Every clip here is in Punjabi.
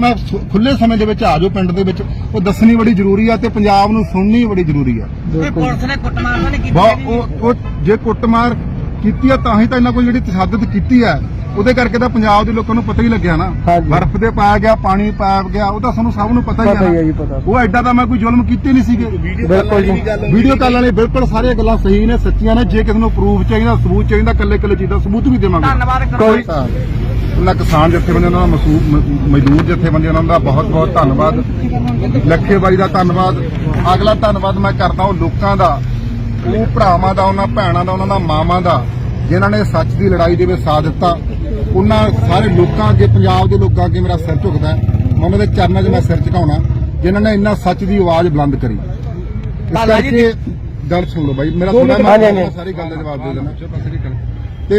ਮੈਂ ਖੁੱਲੇ ਸਮੇਂ ਦੇ ਵਿੱਚ ਆ ਜਾਓ ਪਿੰਡ ਦੇ ਵਿੱਚ ਉਹ ਦੱਸਣੀ ਬੜੀ ਜ਼ਰੂਰੀ ਆ ਤੇ ਪੰਜਾਬ ਨੂੰ ਸੁਣਨੀ ਬੜੀ ਜ਼ਰੂਰੀ ਆ। ਇਹ ਪੁਲਿਸ ਨੇ ਕੁੱਟਮਾਰ ਤਾਂ ਨਹੀਂ ਕੀਤੀ। ਉਹ ਉਹ ਜੇ ਕੁੱਟਮਾਰ ਕੀਤੀ ਆ ਤਾਂ ਹੀ ਤਾਂ ਇਹਨਾਂ ਕੋਲ ਜਿਹੜੀ ਤਸ਼ੱਦਦ ਕੀਤੀ ਆ ਉਹਦੇ ਕਰਕੇ ਤਾਂ ਪੰਜਾਬ ਦੇ ਲੋਕਾਂ ਨੂੰ ਪਤਾ ਹੀ ਲੱਗਿਆ ਨਾ। ਬਰਫ਼ ਦੇ ਪਾਇਆ ਗਿਆ ਪਾਣੀ ਪਾਇਆ ਗਿਆ ਉਹ ਤਾਂ ਸਾਨੂੰ ਸਭ ਨੂੰ ਪਤਾ ਹੀ ਹੀ ਉਹ ਐਡਾ ਤਾਂ ਮੈਂ ਕੋਈ ਜ਼ੁਲਮ ਕੀਤੇ ਨਹੀਂ ਸੀਗੇ। ਵੀਡੀਓ ਕਾਲ ਵਾਲੇ ਬਿਲਕੁਲ ਸਾਰੀਆਂ ਗੱਲਾਂ ਸਹੀ ਨੇ ਸੱਚੀਆਂ ਨੇ। ਜੇ ਕਿਸੇ ਨੂੰ ਪ੍ਰੂਫ ਚਾਹੀਦਾ ਸਬੂਤ ਚਾਹੀਦਾ ਕੱਲੇ ਕੱਲੇ ਚੀਜ਼ ਦਾ ਸਬੂਤ ਵੀ ਦੇਵਾਂਗੇ। ਧੰਨਵਾਦ ਕਰੋ। ਕੋਈ ਉਹਨਾਂ ਕਿਸਾਨ ਜਥੇਬੰਦੀਆਂ ਉਹਨਾਂ ਦਾ ਮਜ਼ਦੂਰ ਜਥੇਬੰਦੀਆਂ ਉਹਨਾਂ ਦਾ ਬਹੁਤ ਬਹੁਤ ਧੰਨਵਾਦ। ਲੱਖੇ ਬਾਈ ਦਾ ਧੰਨਵਾਦ। ਅਗਲਾ ਧੰਨਵਾਦ ਮੈਂ ਕਰਦਾ ਉਹ ਲੋਕਾਂ ਦਾ ਉਹ ਭਰਾਵਾਂ ਦਾ ਉਹਨਾਂ ਭੈਣਾਂ ਦਾ ਉਹਨਾਂ ਦਾ ਮਾਵਾਂ ਦਾ ਜਿਨ੍ਹਾਂ ਨੇ ਸੱਚ ਦੀ ਲੜਾਈ ਦੇ ਵਿੱਚ ਸਾਥ ਦਿੱਤਾ। ਉਹਨਾਂ ਸਾਰੇ ਲੋਕਾਂ ਅੱਗੇ ਪੰਜਾਬ ਦੇ ਲੋਕਾਂ ਅੱਗੇ ਮੇਰਾ ਸਿਰ ਝੁਕਦਾ। ਮੈਂ ਉਹਨਾਂ ਦੇ ਚਰਨਾਂ 'ਚ ਮੈਂ ਸਿਰ ਝੁਕਾਉਣਾ। ਜਿਨ੍ਹਾਂ ਨੇ ਇੰਨਾ ਸੱਚ ਦੀ ਆਵਾਜ਼ ਬੁਲੰਦ ਕਰੀ। ਇਸ। ਕਰਕੇ ਗੱਲ ਸੁਣ ਲਓ ਬਾਈ। ਮੇਰਾ ਥੋੜਾ। ਮੈਂ ਸਾਰੀ ਗੱਲ ਦਾ ਜਵਾਬ ਦੇ ਦੇਣਾ ਤੇ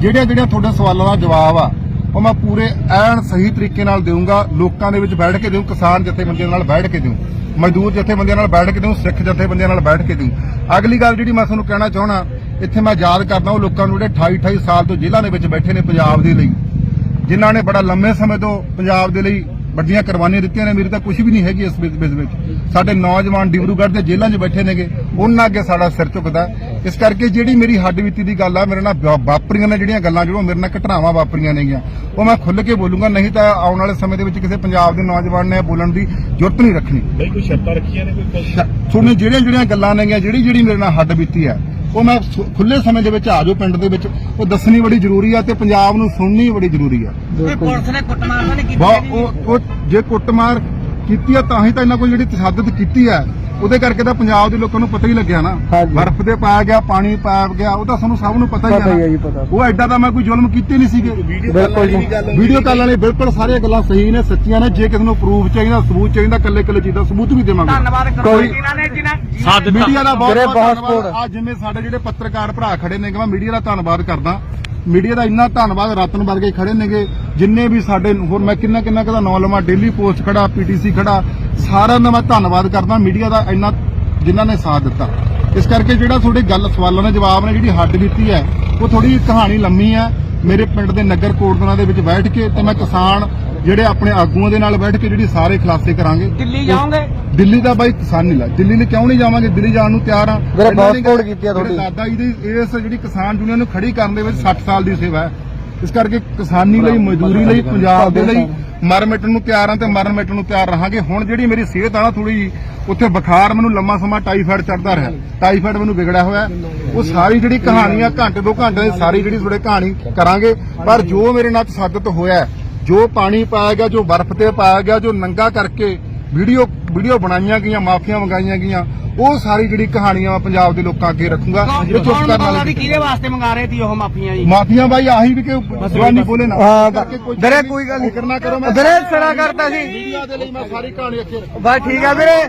ਜਿਹੜੀਆਂ ਜਿਹੜੀਆਂ ਤੁਹਾਡੇ ਸਵਾਲਾਂ ਦਾ ਜਵਾਬ ਆ, ਉਹ ਮੈਂ ਪੂਰੇ ਐਨ ਸਹੀ ਤਰੀਕੇ ਨਾਲ ਦੇਵਾਂਗਾ ਲੋਕਾਂ ਦੇ ਵਿੱਚ ਬੈਠ ਕੇ ਦੇਵਾਂ ਕਿਸਾਨ ਜਥੇਬੰਦੀਆਂ ਨਾਲ ਬੈਠ ਕੇ ਦੇਵਾਂ ਮਜ਼ਦੂਰ ਜਥੇਬੰਦੀਆਂ ਨਾਲ ਬੈਠ ਕੇ ਦੇਵਾਂ ਸਿੱਖ ਜਥੇਬੰਦੀਆਂ ਨਾਲ ਬੈਠ ਕੇ ਦੇਵਾਂ ਅਗਲੀ ਗੱਲ ਜਿਹੜੀ ਮੈਂ ਤੁਹਾਨੂੰ ਕਹਿਣਾ ਚਾਹਣਾ ਇੱਥੇ ਮੈਂ ਯਾਦ ਕਰਦਾ ਉਹ ਲੋਕਾਂ ਨੂੰ ਜਿਹੜੇ 28 28 ਸਾਲ ਤੋਂ ਜਿਲ੍ਹਾ ਦੇ ਵਿੱਚ ਬੈਠੇ ਨੇ ਪੰਜਾਬ ਦੇ ਲਈ, ਜਿਨ੍ਹਾਂ ਨੇ ਬੜਾ ਲੰਮੇ ਸਮੇਂ ਤੋਂ ਪੰਜਾਬ ਦੇ ਲਈ ਵੱਡੀਆਂ ਕੁਰਬਾਨੀਆਂ ਦਿੱਤੀਆਂ ਨੇ ਮੇਰੀ ਤਾਂ ਕੁਝ ਵੀ ਨਹੀਂ ਹੈਗੀ ਇਸ ਵਿੱਚ ਵਿੱਚ ਸਾਡੇ ਨੌਜਵਾਨ ਡਿਬਰੂਗੜ੍ਹ ਦੇ ਜੇਲ੍ਹਾਂ 'ਚ ਬੈਠੇ ਨੇਗੇ ਉਹਨਾਂ ਅੱਗੇ ਸਾਡਾ ਸਿਰ ਝੁਕਦਾ। ਇਸ ਕਰਕੇ ਜਿਹੜੀ ਮੇਰੀ ਹੱਡ ਬੀਤੀ ਦੀ ਗੱਲ ਆ ਮੇਰੇ ਨਾਲ ਵਾਪਰੀਆਂ ਨੇ ਜਿਹੜੀਆਂ ਗੱਲਾਂ ਜਿਹੜੀਆਂ ਮੇਰੇ ਨਾਲ ਘਟਨਾਵਾਂ ਵਾਪਰੀਆਂ ਨੇਗੀਆਂ। ਉਹ ਮੈਂ ਖੁੱਲ੍ਹ ਕੇ ਬੋਲੂੰਗਾ ਨਹੀਂ ਤਾਂ ਆਉਣ ਵਾਲੇ ਸਮੇਂ ਦੇ ਵਿੱਚ ਕਿਸੇ ਪੰਜਾਬ ਦੇ ਨੌਜਵਾਨ ਨੇ ਬੋਲਣ ਦੀ ਜ਼ਰੂਰਤ ਨਹੀਂ ਰੱਖਣੀ। ਬਈ ਕੋਈ ਸ਼ਰਤਾਂ ਰੱਖੀਆਂ ਨੇ ਕੋਈ ਤੁਹਾਨੂੰ ਜਿਹੜੀਆਂ ਜਿਹੜੀਆਂ ਗੱਲਾਂ ਨੇਗੀਆਂ ਜਿਹੜੀ ਜਿਹੜੀ ਮੇਰੇ ਨਾਲ ਹੱਡ ਬੀਤੀ ਆ ਉਹ ਮੈਂ ਖੁੱਲੇ ਸਮੇਂ ਦੇ ਵਿੱਚ ਆ ਜਾਓ ਪਿੰਡ ਦੇ ਵਿੱਚ। ਉਹ ਦੱਸਣੀ ਬੜੀ ਜ਼ਰੂਰੀ ਆ ਤੇ ਪੰਜਾਬ ਨੂੰ ਸੁਣਨੀ ਬੜੀ ਜ਼ਰੂਰੀ ਆ। ਇਹ ਪੁਲਿਸ ਨੇ ਕੁੱਟਮਾਰ ਤਾਂ ਨਹੀਂ ਕੀਤੀ। ਉਹ ਜੇ ਕੁੱਟਮਾਰ ਕੀਤੀ ਆ ਤਾਂ ਹੀ ਤਾਂ ਇਹਨਾਂ ਕੋਲ ਜਿਹੜੀ ਤਸ਼ੱਦਦ ਕੀਤੀ ਆ। ਉਹਦੇ ਕਰਕੇ ਤਾਂ ਪੰਜਾਬ ਦੇ ਲੋਕਾਂ ਨੂੰ ਪਤਾ ਹੀ ਲੱਗਿਆ ਨਾ। ਹਾਂਜੀ। ਬਰਫ਼ ਦੇ ਪਾਇਆ ਗਿਆ ਪਾਣੀ ਪਾਇਆ ਗਿਆ ਉਹ ਤਾਂ ਸਾਨੂੰ ਸਭ ਨੂੰ ਪਤਾ ਪਤਾ ਹੀ ਹੀ ਹੈ ਆ ਨਾ। ਪਤਾ। ਉਹ ਐਡਾ ਤਾਂ ਮੈਂ ਕੋਈ ਜ਼ੁਲਮ ਕੀਤੇ ਨਹੀਂ ਸੀਗੇ। ਬਿਲਕੁਲ ਜੀ। ਵੀਡੀਓ ਕਾਲ ਵਾਲੇ ਬਿਲਕੁਲ ਸਾਰੀਆਂ ਗੱਲਾਂ ਸਹੀ ਨੇ ਸੱਚੀਆਂ ਨੇ। ਜੇ ਕਿਸੇ ਨੂੰ ਪ੍ਰੂਫ ਚਾਹੀਦਾ ਸਬੂਤ ਚਾਹੀਦਾ ਕੱਲੇ ਕੱਲੇ ਚੀਜ਼ ਦਾ ਸਬੂਤ ਵੀ ਦੇਵਾਂਗੇ। ਧੰਨਵਾਦ ਕਰੋ ਕੋਈ- ਜਿਨ੍ਹਾਂ ਨੇ ਜਿਨ੍ਹਾਂ ਸਾਥ ਦਿੱਤਾ। ਮੀਡੀਆ ਦਾ ਬਹੁਤ ਬਹੁਤ ਬਹੁਤ ਧੰਨਵਾਦ। support। ਅੱਜ ਜਿਵੇਂ ਸਾਡੇ ਜਿਹੜੇ ਪੱਤਰਕਾਰ ਭਰਾ ਖੜੇ ਨੇ ਮੈਂ ਮੀਡੀਆ ਦਾ ਧੰਨਵਾਦ ਕਰਦਾ। ਮੀਡੀਆ ਦਾ ਇੰਨਾ ਧੰਨਵਾਦ ਰਤਨ ਵਰਗੇ ਖੜੇ ਨੇਗੇ। ਜਿੰਨੇ ਵੀ ਸਾਡੇ ਹੋਰ ਮੈਂ ਕਿੰਨਾ ਕਿੰਨਾ ਕਦਾ ਨੌ ਲਵਾਂ ਡੇਲੀ ਪੋਸਟ ਖੜਾ ਪੀਟੀਸੀ ਖੜਾ ਸਾਰਿਆਂ ਦਾ ਮੈਂ ਧੰਨਵਾਦ ਕਰਦਾ ਮੀਡੀਆ ਦਾ ਇੰਨਾ ਜਿਨ੍ਹਾਂ ਨੇ ਸਾਥ ਦਿੱਤਾ। ਇਸ ਕਰਕੇ ਜਿਹੜਾ ਤੁਹਾਡੀ ਗੱਲ ਸਵਾਲਾਂ ਦੇ ਜਵਾਬ ਨੇ ਜਿਹੜੀ ਹੱਡ ਦਿੱਤੀ ਹੈ ਉਹ ਥੋੜੀ ਕਹਾਣੀ ਲੰਮੀ ਹੈ। ਮੇਰੇ ਪਿੰਡ ਦੇ ਨਗਰ ਕੋਟਦਨਾ ਦੇ ਵਿੱਚ ਬੈਠ ਕੇ ਤੇ ਮੈਂ ਕਿਸਾਨ ਜਿਹੜੇ ਆਪਣੇ ਆਗੂਆਂ ਦੇ ਨਾਲ ਬੈਠ ਕੇ ਜਿਹੜੀ ਸਾਰੇ ਖੁਲਾਸੇ ਕਰਾਂਗੇ। ਦਿੱਲੀ ਜਾਓਗੇ? ਦਿੱਲੀ ਦਾ ਬਾਈ ਕਿਸਾਨ ਨਹੀਂ ਲਾ ਦਿੱਲੀ ਲਈ ਕਿਉਂ ਨਹੀਂ ਜਾਵਾਂਗੇ? ਦਿੱਲੀ ਜਾਣ ਨੂੰ ਤਿਆਰ ਆ ਵੀਰੇ, ਇਹਨਾਂ ਬਹੁਤ ਨੇ support ਕੀਤੀ ਆ ਤੁਹਾਡੀ। ਮੇਰੇ ਦਾਦਾ ਜੀ ਦੀ ਇਸ ਜਿਹੜੀ ਕਿਸਾਨ ਯੂਨੀਅਨ ਨੂੰ ਖੜੀ ਕਰਨ ਦੇ ਵਿੱਚ 60 ਸਾਲ ਦੀ ਸੇਵਾ ਹੈ। ਇਸ ਕਰਕੇ ਕਿਸਾਨੀ ਲਈ ਮਜ਼ਦੂਰੀ ਲਈ ਪੰਜਾਬ ਦੇ ਲਈ ਮਰ ਮਿਟਣ ਨੂੰ ਤਿਆਰ ਆ ਤੇ ਮਰਨ ਮਿਟਣ ਨੂੰ ਤਿਆਰ ਰਹਾਂਗੇ। ਹੁਣ ਜਿਹੜੀ ਮੇਰੀ ਸਿਹਤ ਆ ਨਾ ਥੋੜੀ ਉੱਥੇ ਬੁਖਾਰ ਮੈਨੂੰ ਲੰਮਾ ਸਮਾਂ ਟਾਈਫਾਇਡ ਚੜਦਾ ਰਿਹਾ। ਟਾਈਫਾਇਡ ਮੈਨੂੰ ਵਿਗੜਿਆ ਹੋਇਆ ਹੈ। ਉਹ ਸਾਰੀ ਜਿਹੜੀ ਕਹਾਣੀ ਆ ਘੰਟੇ ਦੋ ਘੰਟੇ ਦੀ ਸਾਰੀ ਜਿਹੜੀ ਤੁਹਾਡੇ ਕਹਾਣੀ ਕਰਾਂਗੇ। ਪਰ ਜੋ ਮੇਰੇ ਨਾਲ ਤਸੱਦਦ ਹੋਇਆ ਹੈ, ਜੋ ਪਾਣੀ ਪਾਇਆ ਗਿਆ ਜੋ ਬਰਫ਼ ਤੇ ਪਾਇਆ ਗਿਆ ਜੋ ਨੰਗਾ ਕਰਕੇ ਵੀਡੀਓ ਵੀਡੀਓ ਬਣਾਈਆਂ ਗਈਆਂ ਮਾਫੀਆਂ ਮੰਗਾਈਆਂ ਗਈਆਂ ਉਹ ਸਾਰੀ ਜਿਹੜੀ ਕਹਾਣੀਆਂ ਮੈਂ ਪੰਜਾਬ ਦੇ ਲੋਕਾਂ ਅੱਗੇ ਰੱਖੂੰਗਾ। ਇਹ ਚੁੱਪ ਕਰਨ ਵਾਲੇ ਵੀ ਕਿਹਦੇ ਵਾਸਤੇ ਮੰਗਾ ਰਹੇ ਸੀ ਉਹ ਮਾਫੀਆਂ ਜੀ? ਮਾਫੀਆਂ ਬਾਈ ਆਹੀ ਵੀ ਕਿ ਜਵਾਨੀ ਬੋਲੇ ਨਾ। ਹਾਂ, ਕਰਕੇ ਵੀਰੇ ਕੋਈ ਗੱਲ ਨਹੀਂ। ਫਿਕਰ ਨਾ ਕਰੋ ਮੈਂ ਵੀਰੇ ਸਿਰਾ ਕਰਤਾ ਸੀ। ਮੀਡੀਆ ਦੇ ਲਈ ਮੈਂ ਸਾਰੀ ਕਹਾਣੀ ਅੱਗੇ ਬਸ ਠੀਕ ਆ ਵੀਰੇ।